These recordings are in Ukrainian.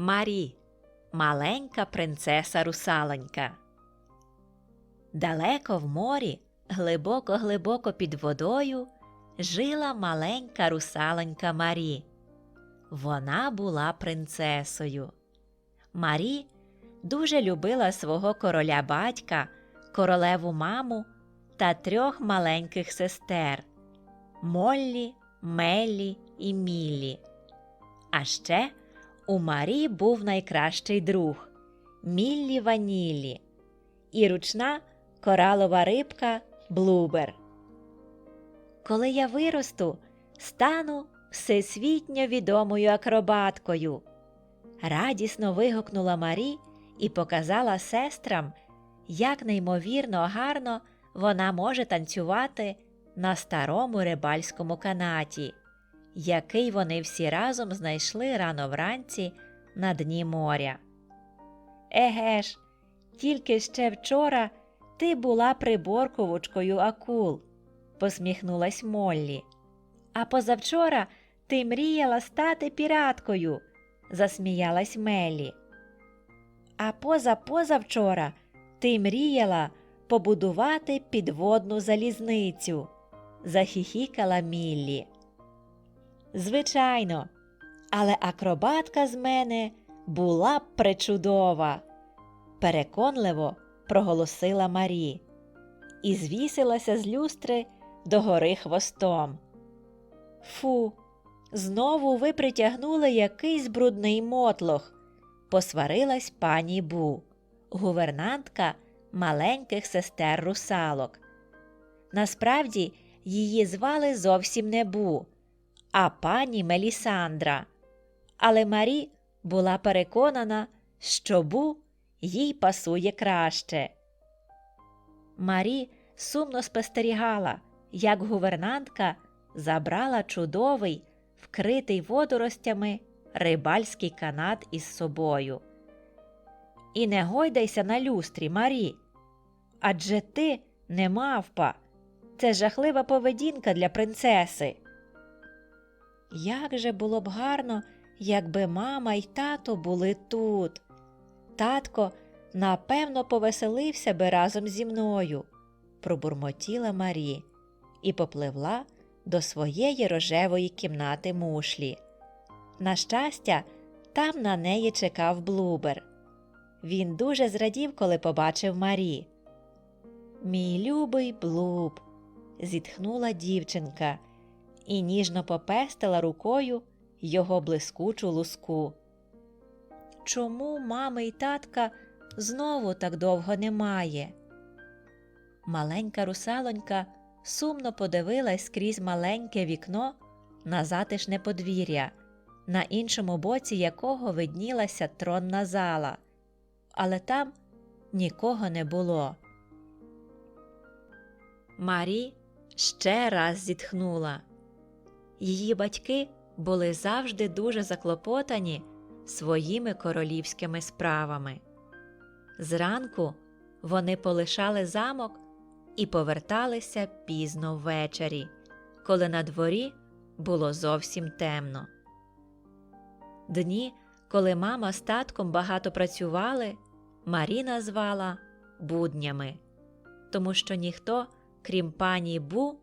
Марі, маленька принцеса русалонька. Далеко в морі, глибоко-глибоко під водою, жила маленька русалонька Марі. Вона була принцесою. Марі дуже любила свого короля батька, королеву маму та трьох маленьких сестер Моллі, Меллі і Міллі. А ще у Марі був найкращий друг Міллі Ваніллі і ручна коралова рибка Блубер. Коли я виросту, стану всесвітньо відомою акробаткою. Радісно вигукнула Марі і показала сестрам, як неймовірно гарно вона може танцювати на старому рибальському канаті, який вони всі разом знайшли рано вранці на дні моря. Еге ж, тільки ще вчора ти була приборковочкою акул, посміхнулась Моллі. А позавчора ти мріяла стати піраткою, засміялась Мелі. А поза-позавчора ти мріяла побудувати підводну залізницю, захіхікала Міллі. Звичайно, але акробатка з мене була б пречудова, переконливо проголосила Марі і звісилася з люстри догори хвостом. Фу, знову ви притягнули якийсь брудний мотлох, посварилась пані Бу, гувернантка маленьких сестер русалок. Насправді її звали зовсім не Бу, а пані Мелісандра. Але Марі була переконана, що Бу їй пасує краще. Марі сумно спостерігала, як гувернантка забрала чудовий, вкритий водоростями рибальський канат із собою. І не гойдайся на люстрі, Марі. Адже ти не мавпа. Це жахлива поведінка для принцеси. Як же було б гарно, якби мама й тато були тут. Татко, напевно, повеселився би разом зі мною, пробурмотіла Марі і попливла до своєї рожевої кімнати мушлі. На щастя, там на неї чекав Блубер. Він дуже зрадів, коли побачив Марі. Мій любий Блуб, зітхнула дівчинка і ніжно попестила рукою його блискучу луску. Чому мами й татка знову так довго немає? Маленька русалонька сумно подивилась скрізь маленьке вікно на затишне подвір'я, на іншому боці якого виднілася тронна зала, але там нікого не було. Марі ще раз зітхнула. Її батьки були завжди дуже заклопотані своїми королівськими справами. Зранку вони полишали замок і поверталися пізно ввечері, коли на дворі було зовсім темно. Дні, коли мама з татком багато працювали, Марі назвала буднями, тому що ніхто, крім пані Бу,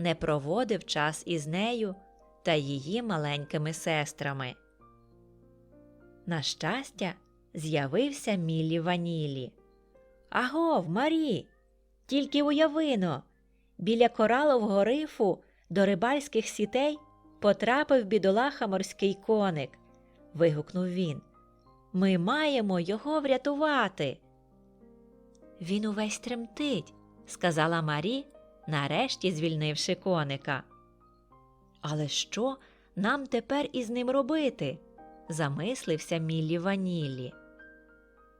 не проводив час із нею та її маленькими сестрами. На щастя, з'явився Міллі Ванілі. Агов, Марі, тільки уявино, біля коралового рифу до рибальських сітей потрапив бідолаха морський коник. вигукнув він. Ми маємо його врятувати. Він увесь тремтить, сказала Марі, нарешті звільнивши коника. Але що нам тепер із ним робити? замислився Міллі Ванілі.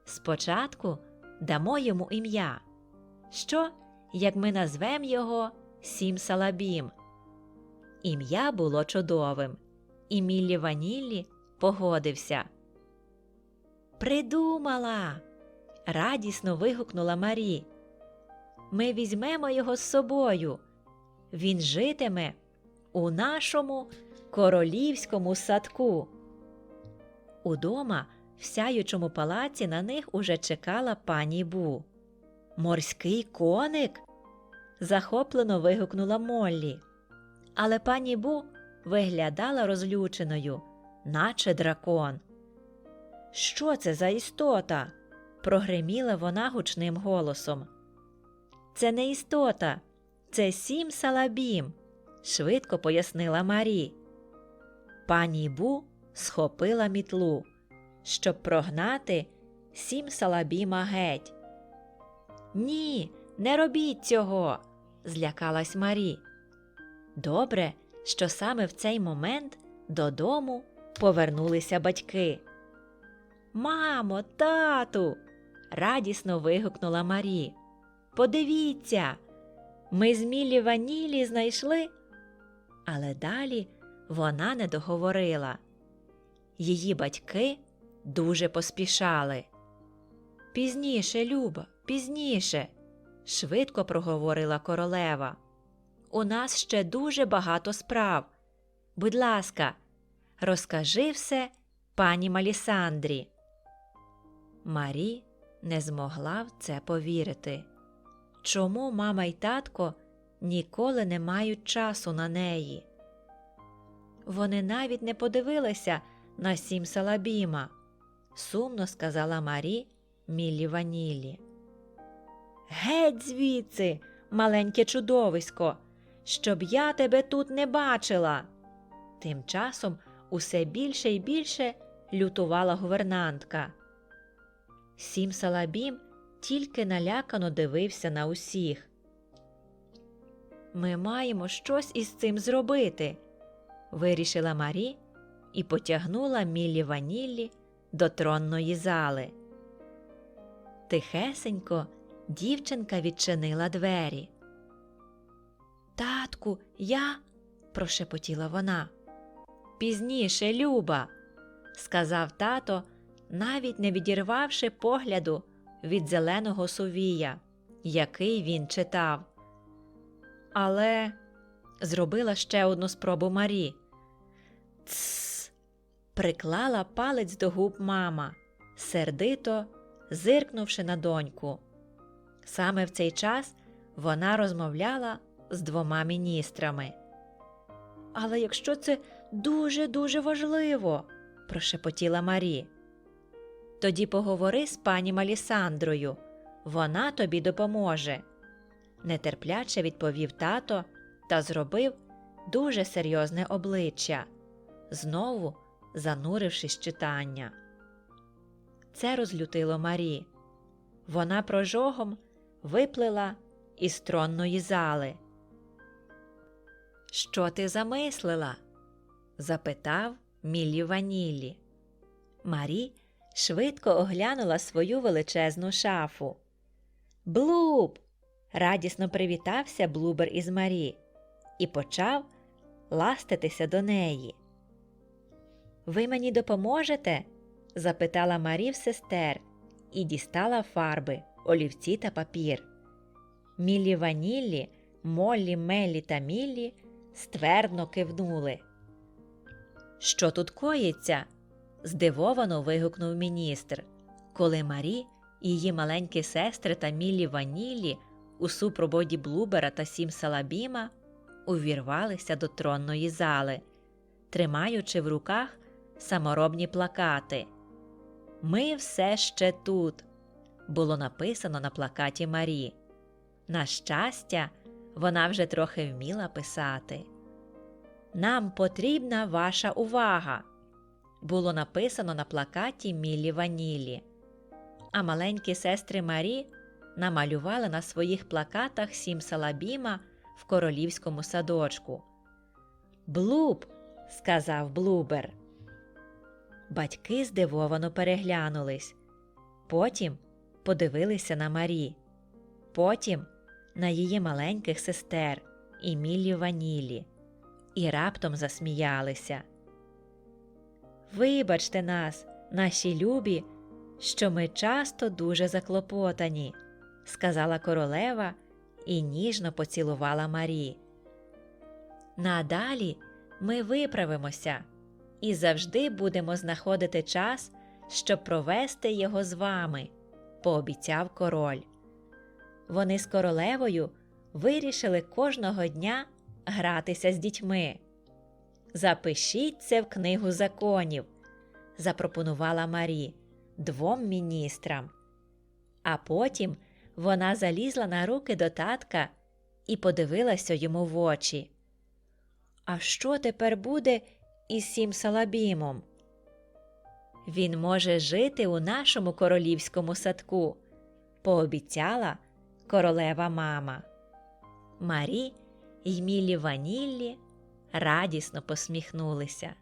Спочатку дамо йому ім'я. Що, як ми назвемо його Сім Салабім? Ім'я було чудовим, і Міллі Ваніллі погодився. Придумала. радісно вигукнула Марі. Ми візьмемо його з собою. Він житиме у нашому королівському садку. Удома в сяючому палаці на них уже чекала пані Бу. Морський коник. захоплено вигукнула Моллі. Але пані Бу виглядала розлюченою, наче дракон. Що це за істота? прогриміла вона гучним голосом. Це не істота, це сім салабім, швидко пояснила Марі. Пані Бу схопила мітлу, щоб прогнати сім салабіма геть. Ні, не робіть цього, злякалась Марі. Добре, що саме в цей момент додому повернулися батьки. Мамо, тату. радісно вигукнула Марі. Подивіться, ми з Міллі Ванілі знайшли. Але далі вона не договорила. Її батьки дуже поспішали. Пізніше, Люба, пізніше, швидко проговорила королева. У нас ще дуже багато справ. Будь ласка, розкажи все пані Малісандрі. Марі не змогла в це повірити. Чому мама й татко ніколи не мають часу на неї? Вони навіть не подивилися на сім салабіма, сумно сказала Марі Міллі Ванілі. Геть звідси, маленьке чудовисько, щоб я тебе тут не бачила. Тим часом усе більше і більше лютувала гувернантка. Сім салабім тільки налякано дивився на усіх. Ми маємо щось із цим зробити, вирішила Марі і потягнула Міллі Ваніллі до тронної зали. Тихесенько дівчинка відчинила двері. Татку, я. прошепотіла вона. Пізніше, Люба, сказав тато, навіть не відірвавши погляду від зеленого сувія, який він читав. Але зробила ще одну спробу Марі. Тсс. приклала палець до губ мама, сердито зиркнувши на доньку. Саме в цей час вона розмовляла з двома міністрами. Але якщо це дуже дуже важливо, прошепотіла Марі. Тоді поговори з пані Малісандрою, вона тобі допоможе. Нетерпляче відповів тато та зробив дуже серйозне обличчя, знову занурившись читання. Це розлютило Марі. Вона прожогом виплила із тронної зали. Що ти замислила? запитав Міллі Ваніллі. Марі швидко оглянула свою величезну шафу. Блуб. радісно привітався Блубер із Марі і почав ластитися до неї. Ви мені допоможете? запитала Марі в сестер і дістала фарби, олівці та папір. Міллі Ваніллі, Моллі, Меллі та Міллі ствердно кивнули. Що тут коїться? Здивовано вигукнув міністр, коли Марі її маленькі сестри та Міллі Ваніллі у супроводі Блубера та Сім Салабіма увірвалися до тронної зали, тримаючи в руках саморобні плакати. Ми все ще тут, було написано на плакаті Марі. На щастя, вона вже трохи вміла писати. Нам потрібна ваша увага. Було написано на плакаті Міллі Ванілі. А маленькі сестри Марі намалювали на своїх плакатах сім салабіма в королівському садочку. Блуб, сказав Блубер. Батьки здивовано переглянулись. Потім подивилися на Марі, потім на її маленьких сестер і Міллі Ванілі, і раптом засміялися. Вибачте нас, наші любі, що ми часто дуже заклопотані, сказала королева і ніжно поцілувала Марі. Надалі ми виправимося і завжди будемо знаходити час, щоб провести його з вами, пообіцяв король. Вони з королевою вирішили кожного дня гратися з дітьми. Запишіть це в книгу законів, запропонувала Марі двом міністрам. А потім вона залізла на руки до татка і подивилася йому в очі. А що тепер буде із сім салабімом? Він може жити у нашому королівському садку, пообіцяла королева мама. Марі й Мілі Ваніллі радісно посміхнулися.